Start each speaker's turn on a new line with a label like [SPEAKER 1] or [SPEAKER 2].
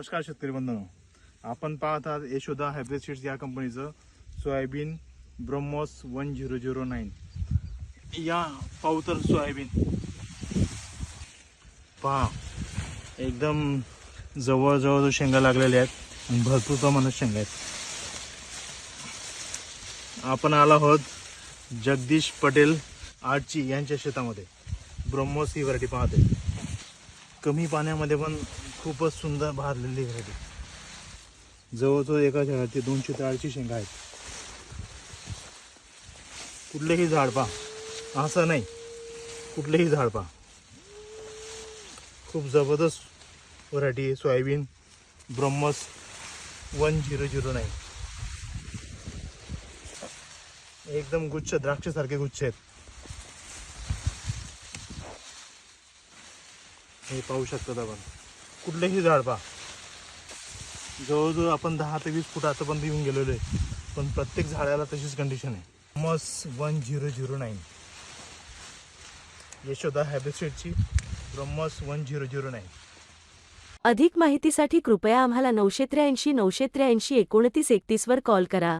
[SPEAKER 1] नमस्कार शेतकरी बंधनो आपण पाहत आहात यशोदा हायब्रिड सीड्स या कंपनीचं soybean Brahmos one zero zero nine. या पावतर तर सोयाबीन. पहा एकदम जवळजवळ शेंगा लागलेल्या आहेत आणि भरपूर प्रमाणात शेंगा आहेत. आपण आलो आहोत जगदीश पटेल आर्ची यांच्या शेतामध्ये. ब्रह्मोस ही व्हरायटी पाहते कमी पाण्यामध्ये पण खूपच सुंदर भारलेली व्हरायटी जवळजवळ एका झाडाची दोनशे ते शेंगा आहेत. कुठलेही झाड पहा. असं नाही. कुठलेही झाड पहा. खूप जबरदस्त व्हरायटी आहे. Soybean Brahmos one zero zero nine. एकदम गुच्छ द्राक्षासारखे गुच्छ आहेत. हे पाहू शकतात आपण. कुठलेही झाड पहा. जवळजवळ आपण दहा ते वीस फूट आतापर्यंत येऊन गेलेलो आहे. पण प्रत्येक झाडाला तशीच कंडिशन आहे. मस one zero zero nine. Yashoda हॅबिसेटची Brahmos one zero zero nine.
[SPEAKER 2] अधिक माहितीसाठी कृपया आम्हाला नऊशे त्र्याऐंशी नऊशे त्र्याऐंशी एकोणतीस एकतीसवर कॉल करा.